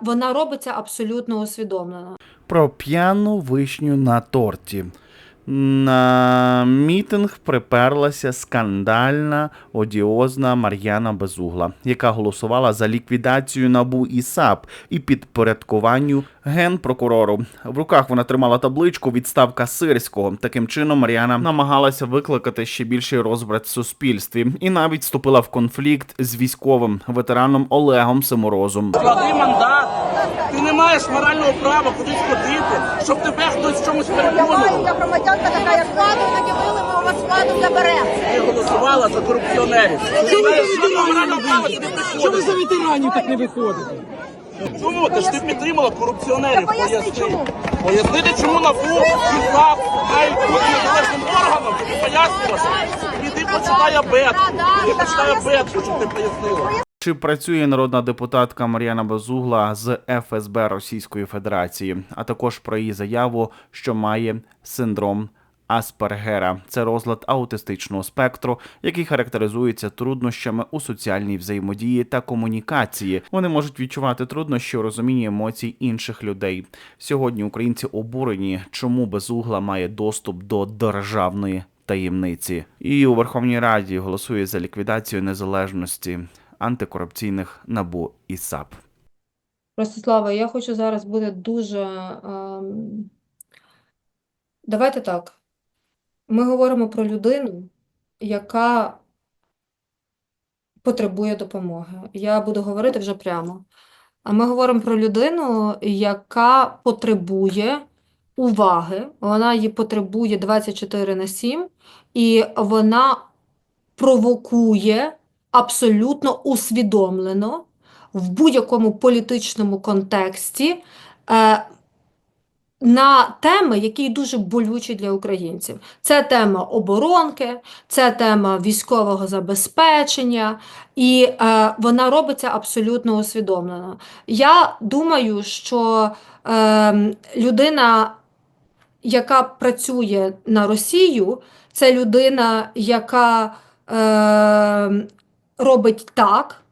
Вона робиться абсолютно усвідомлено. про п'яну вишню на торті. На мітинг приперлася скандальна одіозна Мар'яна Безугла, яка голосувала за ліквідацію набу і САП і підпорядкуванню генпрокурору. В руках вона тримала табличку відставка Сирського. Таким чином Мар'яна намагалася викликати ще більший розбрат в суспільстві і навіть вступила в конфлікт з військовим ветераном Олегом Симорозом. Склади мандат. Не маєш морального права кудись ходити, щоб тебе хтось в чомусь переконував. я громадянка така, як владу, наділили, ми у вас владу заберемо. Ти голосувала за корупціонерів. Ти маєш жодного морального права Що ви за приходити. ветеранів так не виходите? Чому? Ти ж ти підтримала корупціонерів. Та поясни, чому? Пояснити, чому НАБУ і САП мають бути незалежним органом, тобі пояснювати. Іди почитай обед. Іди почитай обед, щоб ти пояснила. Чи працює народна депутатка Мар'яна Безугла з ФСБ Російської Федерації, а також про її заяву, що має синдром Аспергера. Це розлад аутистичного спектру, який характеризується труднощами у соціальній взаємодії та комунікації. Вони можуть відчувати труднощі у розумінні емоцій інших людей. Сьогодні українці обурені, чому безугла має доступ до державної таємниці. І у Верховній Раді голосує за ліквідацію незалежності антикорупційних набу і САП. Ростислава, я хочу зараз бути дуже. ем, Давайте так. Ми говоримо про людину, яка потребує допомоги. Я буду говорити вже прямо. А ми говоримо про людину, яка потребує уваги. Вона її потребує 24 на 7, і вона провокує абсолютно усвідомлено в будь-якому політичному контексті е, на теми, які дуже болючі для українців. Це тема оборонки, це тема військового забезпечення, і е, вона робиться абсолютно усвідомлено. Я думаю, що е, людина, яка працює на Росію, це людина, яка е, робить так,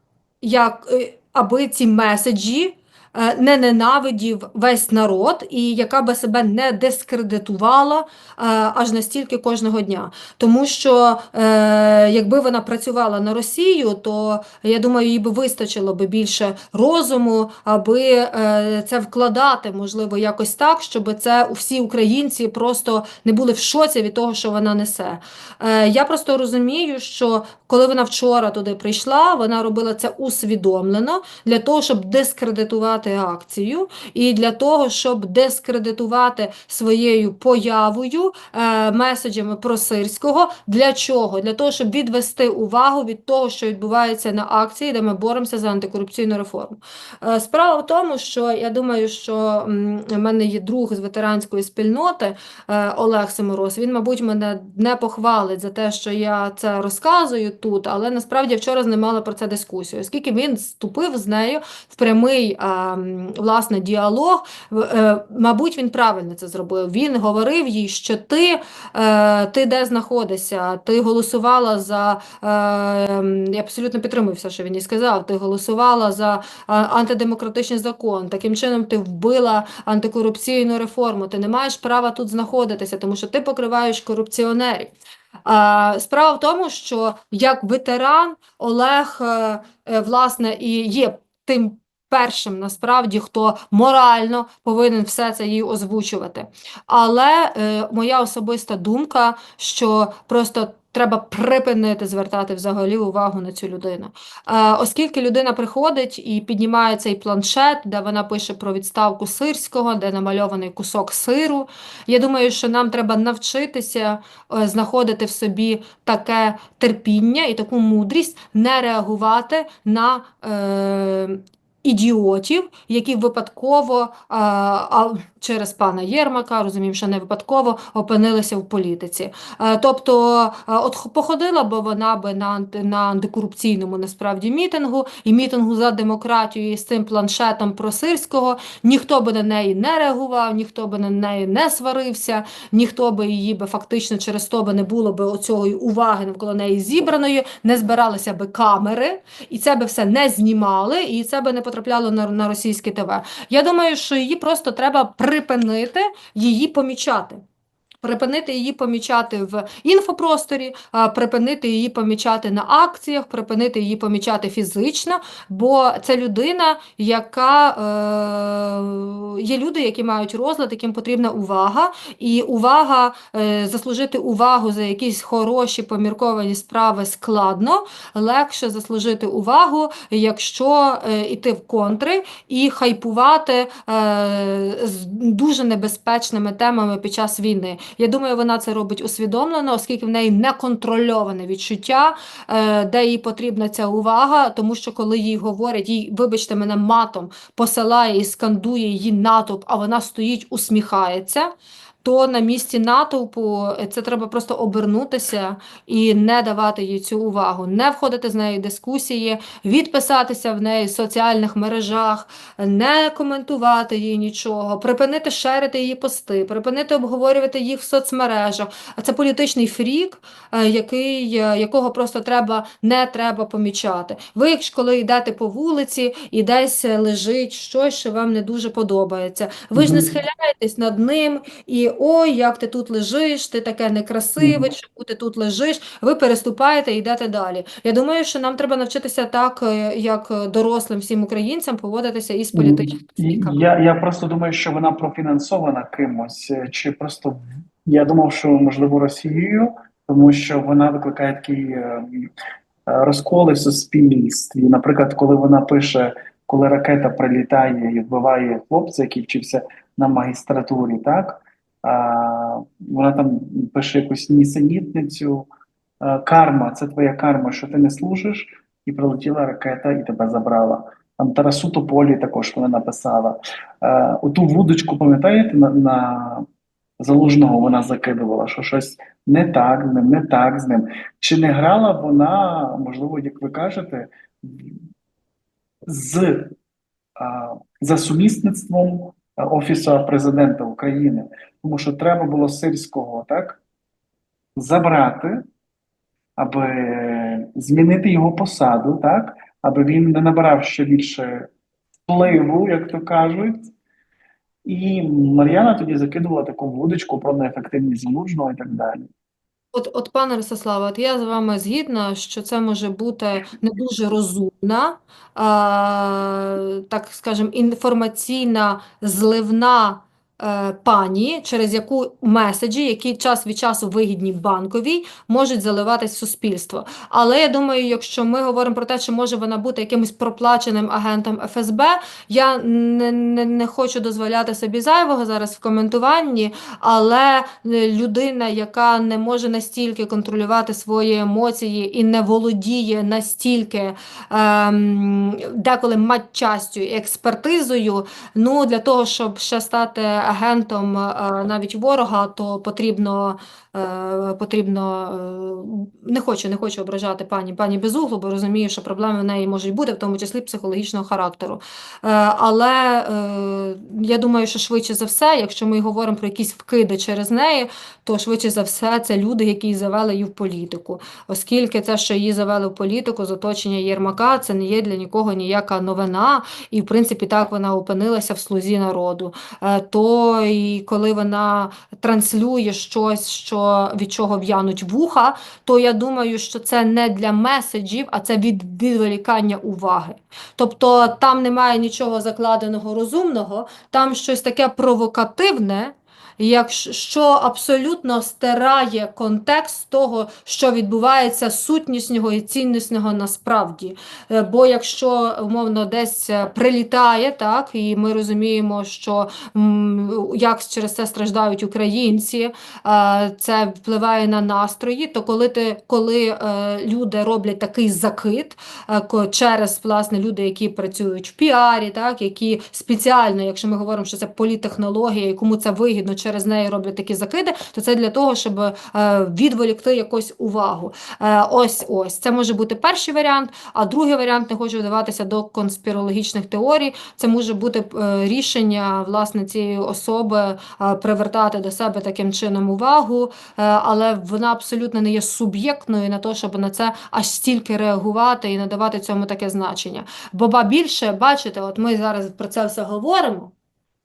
як, е, аби ці меседжі не ненавидів весь народ, і яка би себе не дискредитувала е, аж настільки кожного дня. Тому що е, якби вона працювала на Росію, то я думаю, їй би вистачило би більше розуму, аби е, це вкладати, можливо, якось так, щоб це всі українці просто не були в шоці від того, що вона несе. Е, я просто розумію, що коли вона вчора туди прийшла, вона робила це усвідомлено для того, щоб дискредитувати акцію, і для того, щоб дискредитувати своєю появою, е, меседжами про Сирського. Для чого? Для того, щоб відвести увагу від того, що відбувається на акції, де ми боремося за антикорупційну реформу. Е, Справа в тому, що я думаю, що в мене є друг з ветеранської спільноти е, Олег Симороз. Він, мабуть, мене не похвалить за те, що я це розказую тут, але насправді вчора з ним мала про це дискусію, оскільки він вступив з нею в прямий е, власне діалог. Е, Мабуть, він правильно це зробив. Він говорив їй, що ти, е, ти де знаходишся, ти голосувала за е, я абсолютно підтримую все, що він їй сказав. Ти голосувала за антидемократичний закон. Таким чином ти вбила антикорупційну реформу. Ти не маєш права тут знаходитися, тому що ти покриваєш корупціонерів. Справа в тому, що як ветеран Олег власне і є тим першим насправді, хто морально повинен все це їй озвучувати. Але е, моя особиста думка, що просто треба припинити звертати взагалі увагу на цю людину. Е, Оскільки людина приходить і піднімає цей планшет, де вона пише про відставку сирського, де намальований кусок сиру. Я думаю, що нам треба навчитися е, знаходити в собі таке терпіння і таку мудрість, не реагувати на е, ідіотів, які випадково а, а, через пана Єрмака, розуміємо, що не випадково опинилися в політиці. Е, Тобто, от походила би вона би на, на антикорупційному насправді мітингу і мітингу за демократію і з цим планшетом про Сирського, ніхто би на неї не реагував, ніхто би на неї не сварився, ніхто би її би фактично через то би не було би оцього уваги навколо неї зібраної, не збиралися би камери, і це би все не знімали, і це би не потрапляло на, на російське ТВ. Я думаю, що її просто треба припинити її помічати. Припинити її помічати в інфопросторі, припинити її помічати на акціях, припинити її помічати фізично, бо це людина, яка е, є люди, які мають розлад, яким потрібна увага, і увага, е, заслужити увагу за якісь хороші помірковані справи складно, легше заслужити увагу, якщо е, йти в контри і хайпувати е, з дуже небезпечними темами під час війни. Я думаю, вона це робить усвідомлено, оскільки в неї неконтрольоване відчуття, е, де їй потрібна ця увага, тому що коли їй говорять, їй, вибачте мене, матом посилає і скандує її натовп, а вона стоїть, усміхається. То на місці натовпу е, це треба просто обернутися і не давати їй цю увагу, не входити з нею в дискусії, відписатися в неї в соціальних мережах, не коментувати їй нічого, припинити шерити її пости, припинити обговорювати їх в соцмережах. А це політичний фрік, е, який, е, якого просто треба не треба помічати. Ви, якщо коли йдете по вулиці і десь лежить щось, що вам не дуже подобається, ви ж не схиляєтесь над ним і ой, як ти тут лежиш, ти таке некрасиве, чому ти тут лежиш, ви переступаєте і йдете далі. Я думаю, що нам треба навчитися так, е, як дорослим всім українцям, поводитися із політичними І. Я, я просто думаю, що вона профінансована кимось, е, чи просто я думав, що можливо Росією, тому що вона викликає такі е, розколи в суспільстві. Наприклад, коли вона пише, коли ракета прилітає і вбиває хлопця, який вчився на магістратурі, так вона там пише якусь нісенітницю. е, Карма, це твоя карма, що ти не служиш, і прилетіла ракета і тебе забрала. Там Тарасу Тополі також вона написала. Е, оту вудочку, пам'ятаєте, на, на Залужного вона закидувала, що щось не так з ним, не так з ним. Чи не грала вона, можливо, як ви кажете, з а, за сумісництвом Офісу президента України? Тому що треба було сирського так забрати, аби змінити його посаду, так, аби він не набирав ще більше впливу, як то кажуть. І Мар'яна тоді закидувала таку вудочку про неефективність залужного і так далі. От, от, пане Ростиславе, от я з вами згідна, що це може бути не дуже розумна, а, так скажем, інформаційна зливна пані, через яку меседжі, які час від часу вигідні банковій, можуть заливатись в суспільство. Але я думаю, якщо ми говоримо про те, чи може вона бути якимось проплаченим агентом ФСБ, я не, не, не хочу дозволяти собі зайвого зараз в коментуванні, але е, людина, яка не може настільки контролювати свої емоції і не володіє настільки ем, деколи матчастю і експертизою, ну для того, щоб ще стати агентом е, навіть ворога, то потрібно, е, потрібно е, не хочу, не хочу ображати пані пані Безуглу, бо розумію, що проблеми в неї можуть бути, в тому числі психологічного характеру. Але я думаю, що швидше за все, якщо ми говоримо про якісь вкиди через неї, то швидше за все це люди, які завели її в політику. Оскільки це, що її завели в політику з оточення Єрмака, це не є для нікого ніяка новина, і в принципі так вона опинилася в слузі народу. Е, І коли вона транслює щось, що від чого в'януть вуха, то я думаю, що це не для меседжів, а це від відволікання уваги. Тобто там немає нічого закладеного розумного, там щось таке провокативне, що абсолютно стирає контекст того, що відбувається сутнісного і ціннісного насправді. Е, Бо якщо умовно десь е, прилітає, так, і ми розуміємо, що як через це страждають українці, е, це впливає на настрої, то коли ти, коли люди роблять такий закид, через власне люди, які працюють в піарі, так, які спеціально, якщо ми говоримо, що це політтехнологія, і кому це вигідно через через неї роблять такі закиди, то це для того, щоб е, відволікти якусь увагу. Е, ось ось це може бути перший варіант. А другий варіант не хочу вдаватися до конспірологічних теорій. Це може бути е, рішення власне цієї особи привертати до себе таким чином увагу, але вона абсолютно не є суб'єктною на те, щоб на це аж стільки реагувати і надавати цьому таке значення. Бо ба більше, бачите, от ми зараз про це все говоримо.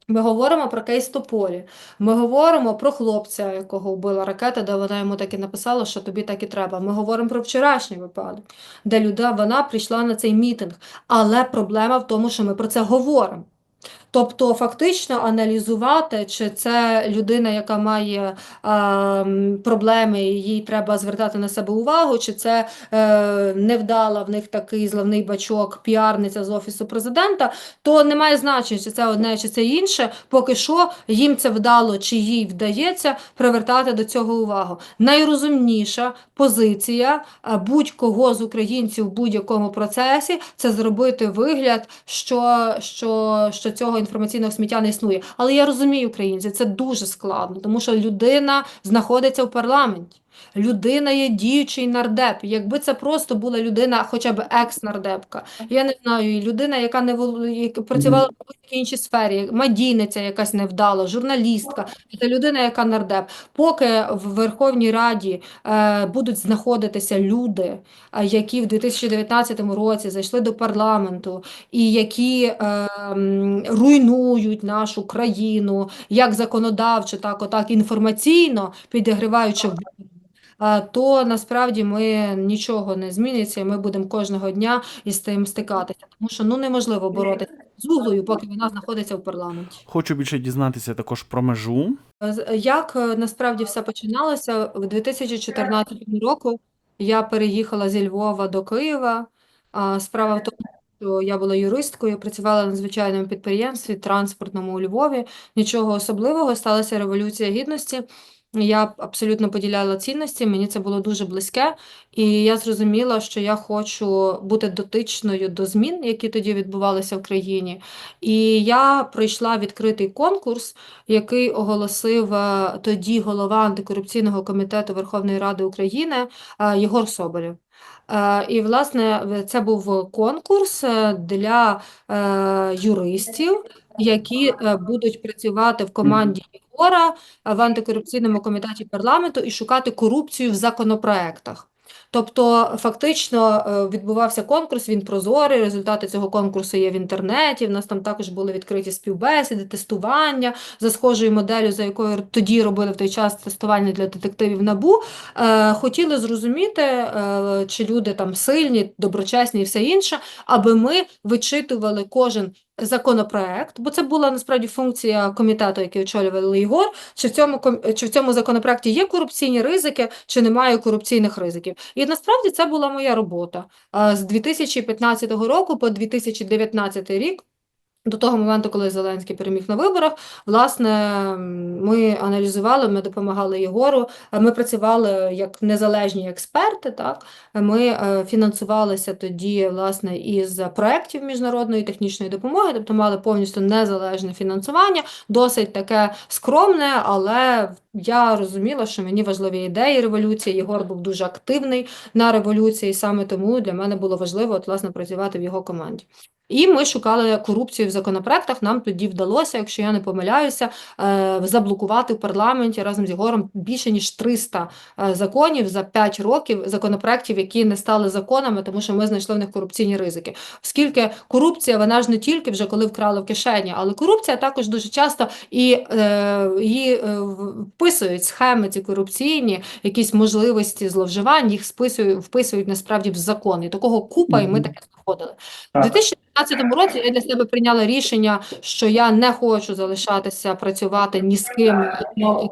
Ми говоримо про кейс Тополі. Ми говоримо про хлопця, якого вбила ракета, де вона йому так і написала, що тобі так і треба. Ми говоримо про вчорашній випадок, де людина вона прийшла на цей мітинг. Але проблема в тому, що ми про це говоримо. Тобто, фактично аналізувати, чи це людина, яка має ем, проблеми, і їй треба звертати на себе увагу, чи це е, невдала в них такий зливний бачок, піарниця з офісу президента, то немає значення, чи це одне, чи це інше. Поки що їм це вдало, чи їй вдається привертати до цього увагу. Найрозумніша позиція е, будь-кого з українців в будь-якому процесі це зробити вигляд, що, що, що цього інформаційного сміття не існує. Але я розумію українців, це дуже складно, тому що людина знаходиться в парламенті. Людина є діючий нардеп. Якби це просто була людина, хоча б екс-нардепка, я не знаю, і людина, яка не працювала в будь-якій іншій сфері, медійниця якась невдала, журналістка, це людина, яка нардеп. Поки в Верховній Раді е, будуть знаходитися люди, е, які в 2019 році зайшли до парламенту і які е, руйнують нашу країну як законодавчо, так отак інформаційно, підігріваючи а, то насправді ми нічого не зміниться, і ми будемо кожного дня із тим стикатися. Тому що ну неможливо боротися з углою, поки вона знаходиться в парламенті. Хочу більше дізнатися також про межу. Як е, насправді все починалося в 2014 року? Я переїхала зі Львова до Києва. Справа в тому, що я була юристкою, працювала на звичайному підприємстві транспортному у Львові. Нічого особливого, сталася революція гідності. Я абсолютно поділяла цінності, мені це було дуже близьке, і я зрозуміла, що я хочу бути дотичною до змін, які тоді відбувалися в країні. І я пройшла відкритий конкурс, який оголосив е, тоді голова антикорупційного комітету Верховної Ради України е, Єгор Соболєв. Е, І, власне, це був конкурс е, для е, юристів, які будуть працювати в команді Єгора в антикорупційному комітеті парламенту і шукати корупцію в законопроектах. Тобто, фактично е, відбувався конкурс, він прозорий, результати цього конкурсу є в інтернеті. В нас там також були відкриті співбесіди, тестування за схожою моделлю, за якою тоді робили в той час тестування для детективів НАБУ. Е, Хотіли зрозуміти, е, чи люди там сильні, доброчесні і все інше, аби ми вичитували кожен законопроект, бо це була насправді функція комітету, який очолював Єгор, чи в цьому чи в цьому законопроекті є корупційні ризики, чи немає корупційних ризиків. І насправді це була моя робота з 2015 року по 2019 рік. До того моменту, коли Зеленський переміг на виборах, власне, ми аналізували, ми допомагали Єгору, е, ми працювали як незалежні експерти, так? Ми е, фінансувалися тоді, власне, із проєктів міжнародної технічної допомоги, тобто мали повністю незалежне фінансування, досить таке скромне, але я розуміла, що мені важливі ідеї революції. Єгор був дуже активний на революції, саме тому для мене було важливо, от, власне, працювати в його команді. І ми шукали корупцію в законопроектах. Нам тоді вдалося, якщо я не помиляюся, е, заблокувати в парламенті разом з Єгором більше ніж 300 е, законів за 5 років, законопроектів, які не стали законами, тому що ми знайшли в них корупційні ризики. Оскільки корупція, вона ж не тільки вже коли вкрали в кишені, але корупція також дуже часто і її е, вписують схеми ці корупційні, якісь можливості зловживань, їх списують, вписують насправді в закон. І такого купа, і ми таке знаходили. 2015 році я для себе прийняла рішення, що я не хочу залишатися працювати ні з ким,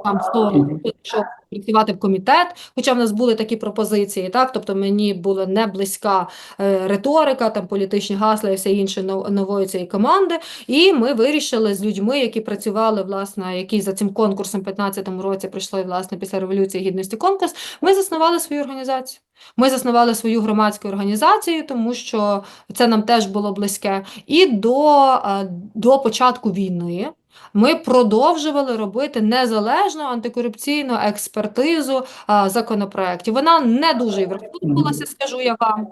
там хто що працювати в комітет, хоча в нас були такі пропозиції, так, тобто мені була не близька е, риторика, там політичні гасла і все інше нов- нової цієї команди, і ми вирішили з людьми, які працювали, власне, які за цим конкурсом в 15-му році прийшли, власне, після Революції Гідності конкурс, ми заснували свою організацію. Ми заснували свою громадську організацію, тому що це нам теж було близьке. І до, е, до початку війни Ми продовжували робити незалежну антикорупційну експертизу а, законопроєктів. Вона не дуже і враховувалася, скажу я вам,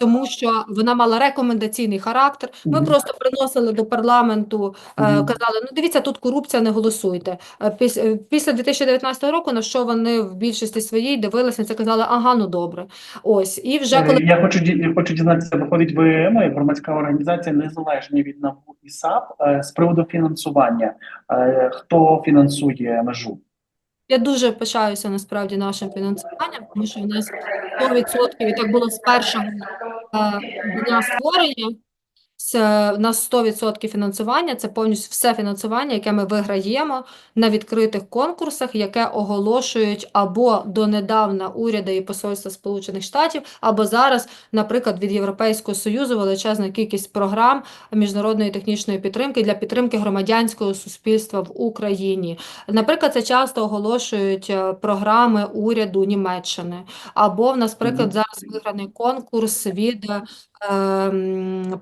тому що вона мала рекомендаційний характер. Ми просто приносили до парламенту, е, Мгм. казали, ну дивіться, тут корупція, не голосуйте. Е, е, Після 2019 року, на що вони в більшості своїй дивилися, на це казали, ага, ну добре. Ось, і вже Е, коли Я хочу я хочу дізнатися, виходить, ви ну, громадська організація незалежні від НАБУ і САП е, з приводу фінансування. Е, Хто фінансує межу? Я дуже пишаюся насправді нашим фінансуванням, тому що в нас 100%, і так було з першого е, дня створення, з, е, в нас 100% фінансування, це повністю все фінансування, яке ми виграємо на відкритих конкурсах, яке оголошують або донедавна уряди і посольства Сполучених Штатів, або зараз, наприклад, від Європейського Союзу величезна кількість програм міжнародної технічної підтримки для підтримки громадянського суспільства в Україні. Наприклад, це часто оголошують е, програми уряду Німеччини, або в нас, наприклад, зараз виграний конкурс від е, м,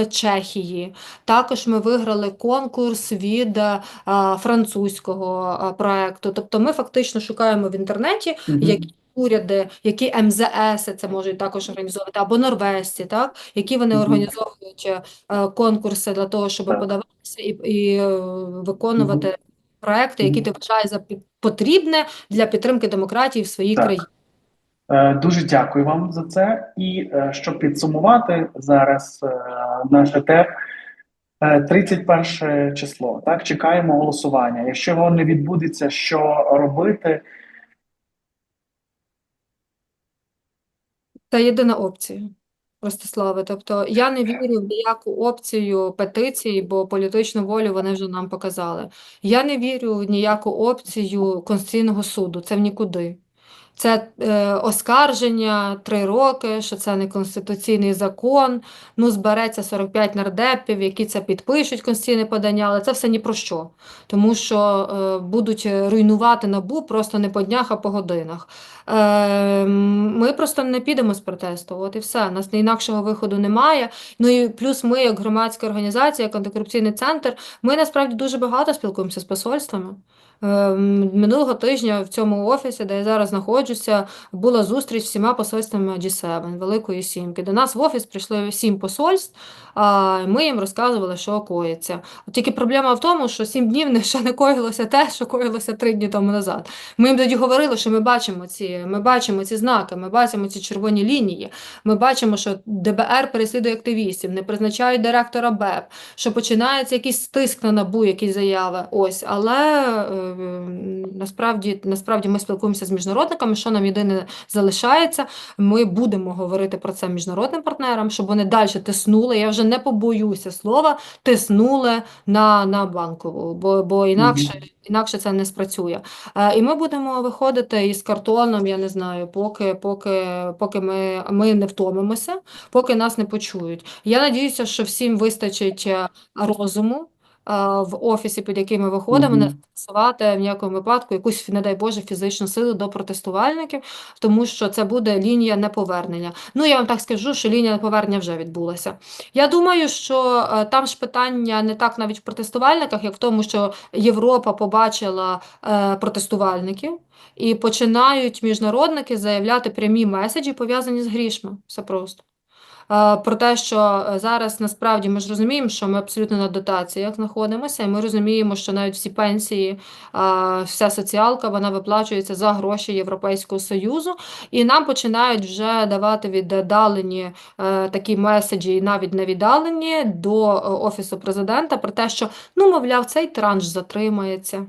програми Чехії. Також ми виграли конкурс від е, а, французького е, проекту. Тобто ми фактично шукаємо в інтернеті, які уряди, які МЗС це можуть також організовувати, або норвезці, так, які вони організовують е, е, конкурси для того, щоб подаватися і, і е, виконувати проекти, які ти вважаєш за потрібне для підтримки демократії в своїй країні. Е, Дуже дякую вам за це. І е, щоб підсумувати зараз е, наше ТЕП, е, 31 число. Так, чекаємо голосування. Якщо воно не відбудеться, що робити? Це єдина опція, Ростиславе. Тобто я не вірю в ніяку опцію петиції, бо політичну волю вони вже нам показали. Я не вірю в ніяку опцію Конституційного суду. Це в нікуди. Це е, оскарження три роки, що це не конституційний закон. Ну, збереться 45 нардепів, які це підпишуть конституційне подання, але це все ні про що. Тому що е, будуть руйнувати НАБУ просто не по днях, а по годинах. Е, ми просто не підемо з протесту. От і все. У нас інакшого виходу немає. Ну і плюс ми, як громадська організація, як антикорупційний центр, ми насправді дуже багато спілкуємося з посольствами. Е, Минулого тижня в цьому офісі, де я зараз знаходжуся, була зустріч з всіма посольствами G7, Великої Сімки. До нас в офіс прийшли сім посольств, а ми їм розказували, що коїться. Тільки проблема в тому, що сім днів не- ще не коїлося те, що коїлося три дні тому назад. Ми їм тоді говорили, що ми бачимо ці, ми бачимо ці знаки, ми бачимо ці червоні лінії, ми бачимо, що ДБР переслідує активістів, не призначають директора БЕП, що починається якийсь стиск на НАБУ, якісь заяви. Ось, але е, насправді, насправді ми спілкуємося з міжнародниками, що нам єдине залишається. Ми будемо говорити про це міжнародним партнерам, щоб вони далі тиснули. Я вже не побоюся слова, тиснули на, на банкову, бо, бо інакше, інакше це не спрацює. Е, І ми будемо виходити із картоном, я не знаю, поки, поки, поки ми, ми не втомимося, поки нас не почують. Я надіюся, що всім вистачить е, розуму в офісі, під яким ми виходимо, не застосувати в ніякому випадку якусь, не дай Боже, фізичну силу до протестувальників, тому що це буде лінія неповернення. Ну, я вам так скажу, що лінія неповернення вже відбулася. Я думаю, що е, там ж питання не так навіть в протестувальниках, як в тому, що Європа побачила е, протестувальників і починають міжнародники заявляти прямі меседжі, пов'язані з грішми. Все просто. Про те, що е, зараз насправді ми ж розуміємо, що ми абсолютно на дотаціях знаходимося, і ми розуміємо, що навіть всі пенсії, вся соціалка, вона виплачується за гроші Європейського Союзу, і нам починають вже давати віддалені е, такі меседжі, і навіть не віддалені до е, Офісу президента про те, що, ну, мовляв, цей транш затримається.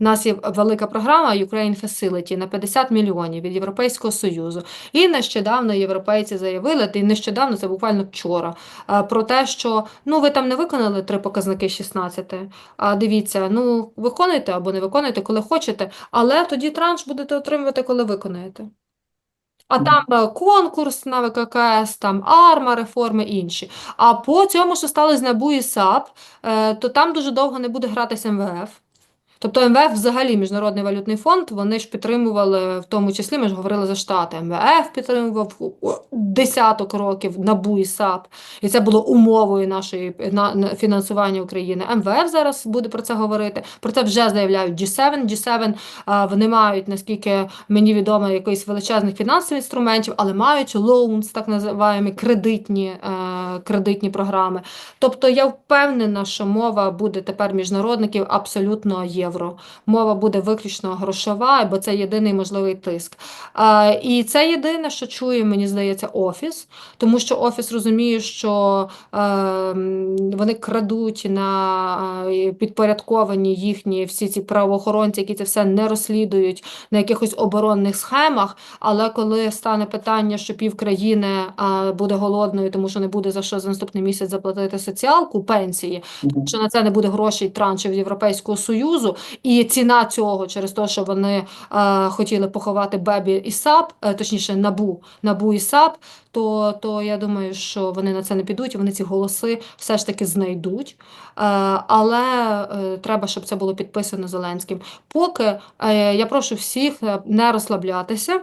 У нас є велика програма Ukraine Facility на 50 мільйонів від Європейського Союзу. І нещодавно європейці заявили, і нещодавно, це буквально вчора, про те, що ну ви там не виконали три показники 16, а дивіться, ну виконуйте або не виконуйте, коли хочете, але тоді транш будете отримувати, коли виконаєте. А там е, конкурс на ВККС, там АРМА, реформи інші. А по цьому, що сталося з НАБУ і САП, е, то там дуже довго не буде гратися МВФ. Тобто МВФ, взагалі, Міжнародний валютний фонд, вони ж підтримували, в тому числі, ми ж говорили за Штати. МВФ підтримував десяток років НАБУ і САП. І це було умовою нашої на, на фінансування України. МВФ зараз буде про це говорити. Про це вже заявляють G7. G7 а, вони мають, наскільки мені відомо, якийсь величезних фінансових інструментів, але мають loans, так називаємо кредитні, е, кредитні програми. Тобто я впевнена, що мова буде тепер міжнародників абсолютно євро. Мова буде виключно грошова, бо це єдиний можливий тиск. А, і це єдине, що чує, мені здається, офіс, тому що офіс розуміє, що е, вони крадуть на е, підпорядковані їхні всі ці правоохоронці, які це все не розслідують на якихось оборонних схемах. Але коли стане питання, що пів країни е, буде голодною, тому що не буде за що за наступний місяць заплатити соціалку, пенсії, Мгм. що на це не буде грошей траншів Європейського Союзу, і ціна цього через те, що вони е, хотіли поховати Бебі і САП, е, точніше Набу, Набу і САП, то, то я думаю, що вони на це не підуть, вони ці голоси все ж таки знайдуть. Е, але е, треба, щоб це було підписано Зеленським. Поки е, я прошу всіх е, не розслаблятися.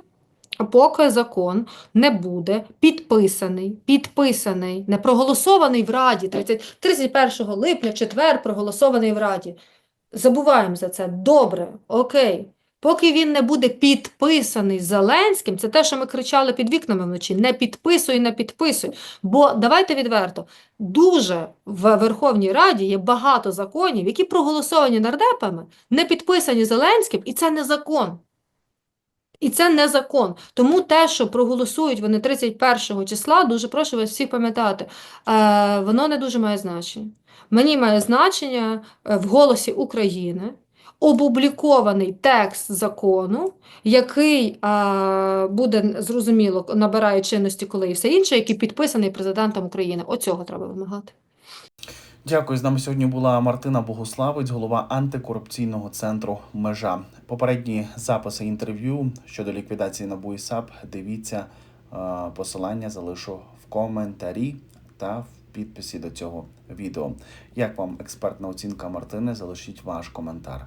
Поки закон не буде підписаний, підписаний, не проголосований в Раді 30, 31 липня, четвер, проголосований в Раді. Забуваємо за це. Добре, окей. Поки він не буде підписаний Зеленським, це те, що ми кричали під вікнами вночі: не підписуй, не підписуй. Бо давайте відверто, дуже в Верховній Раді є багато законів, які проголосовані нардепами, не підписані Зеленським, і це не закон. І це не закон. Тому те, що проголосують вони 31 числа, дуже прошу вас всіх пам'ятати, е, воно не дуже має значення. Мені має значення е, в голосі України опублікований текст закону, який е, буде зрозуміло, набирає чинності, коли і все інше, який підписаний президентом України. Оцього треба вимагати. Дякую. З нами сьогодні була Мартина Богуславець, голова антикорупційного центру Межа. Попередні записи інтерв'ю щодо ліквідації НАБУ і. Дивіться е, посилання, залишу в коментарі та в підписі до цього відео. Як вам експертна оцінка Мартини? Залишіть ваш коментар.